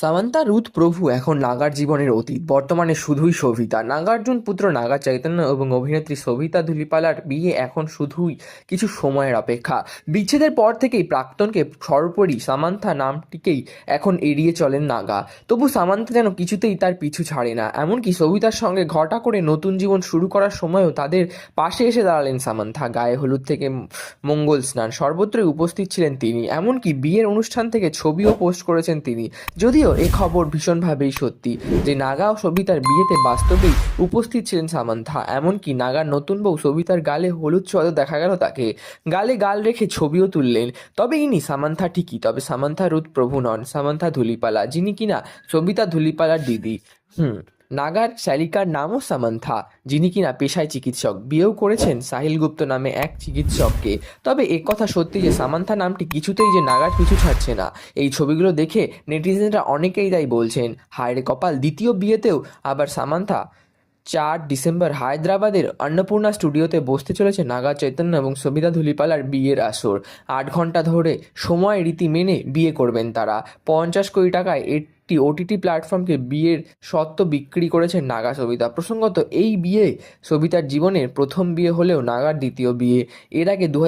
Samanta Ruth প্রভু এখন নাগার জীবনের অতীত। বর্তমানে শুধুই সবিতা নাগার্জুন পুত্র নাগা চৈতন্য এবং অভিনেত্রী সবিতা ধুলিপালার বিয়ে এখন শুধুই কিছু সময়ের অপেক্ষা। বিচ্ছেদের পর থেকেই প্রাক্তনকে সর্বোপরি সামান্থা নামটিকেই এখন এড়িয়ে চলেন নাগা। তবু সামান্থা যেন কিছুতেই তার পিছু ছাড়ে না। এমনকি সবিতার সঙ্গে ঘটা করে নতুন জীবন শুরু করার সময়ও তাদের পাশে এসে দাঁড়ালেন সামান্থা। গায়ে হলুদ থেকে মঙ্গল স্নান। সর্বত্রই উপস্থিত ছিলেন তিনি। এমনকি বিয়ের অনুষ্ঠান থেকে ছবিও পোস্ট করেছেন তিনি। যদিও এই খবর ভীষণভাবেই সত্যি যে নাগা ও সবিতার বিয়েতে বাস্তবেই উপস্থিত ছিলেন সামান্থা। এমনকি নাগার নতুন বউ সবিতার গালে হলুদ ছোঁয়াও দেখা গেল তাকে। গালে গাল রেখে ছবিও তুললেন। তবে ইনি সামান্থা ঠিকই, তবে সামান্থা রুদ প্রভু নন, সামান্থা ধুলিপালা, যিনি কিনা সবিতা ধুলিপালার দিদি। হুম। নাগার শ্যালিকার নামও সামান্থা, যিনি কিনা পেশায় চিকিৎসক। বিয়েও করেছেন সাহিল গুপ্ত নামে এক চিকিৎসককে। তবে এ কথা সত্যি যে সামান্থা নামটি কিছুতেই যে নাগার পিছু ছাড়ছে না। এই ছবিগুলো দেখে নেটিজেনরা অনেকেই তাই বলছেন হায়রে কপাল, দ্বিতীয় বিয়েতেও আবার সামান্থা? চার ডিসেম্বর হায়দ্রাবাদের অন্নপূর্ণা স্টুডিওতে বসতে চলেছে নাগা চৈতন্য এবং সবিতা ধুলিপালার বিয়ের আসর। আট ঘণ্টা ধরে সময় রীতি মেনে বিয়ে করবেন তারা। পঞ্চাশ কোটি টাকায় একটি ওটিটি প্ল্যাটফর্মকে বিয়ের সত্ত্ব বিক্রি করেছেন নাগা সবিতা। প্রসঙ্গত, এই বিয়ে সবিতার জীবনের প্রথম বিয়ে হলেও নাগার দ্বিতীয় বিয়ে। এর আগে দু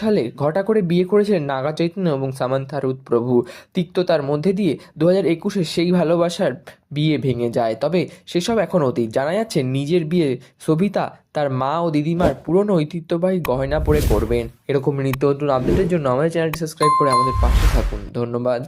সালে ঘটা করে বিয়ে করেছিলেন নাগা চৈতন্য এবং সামান্থা রুদ প্রভু তিক্ততার মধ্যে দিয়ে দু হাজার একুশে সেই ভালোবাসার বিয়ে ভেঙে যায়। তবে সেসব এখন অতীত। জানা যাচ্ছে, নিজের বিয়ে সবিতা তার মা ও দিদিমার পুরনো ঐতিহ্যবাহী গয়না পরে করবেন এরকম নিত্য নতুন আপডেটের জন্য আমাদের চ্যানেলটি সাবস্ক্রাইব করে আমাদের পাশে থাকুন। ধন্যবাদ।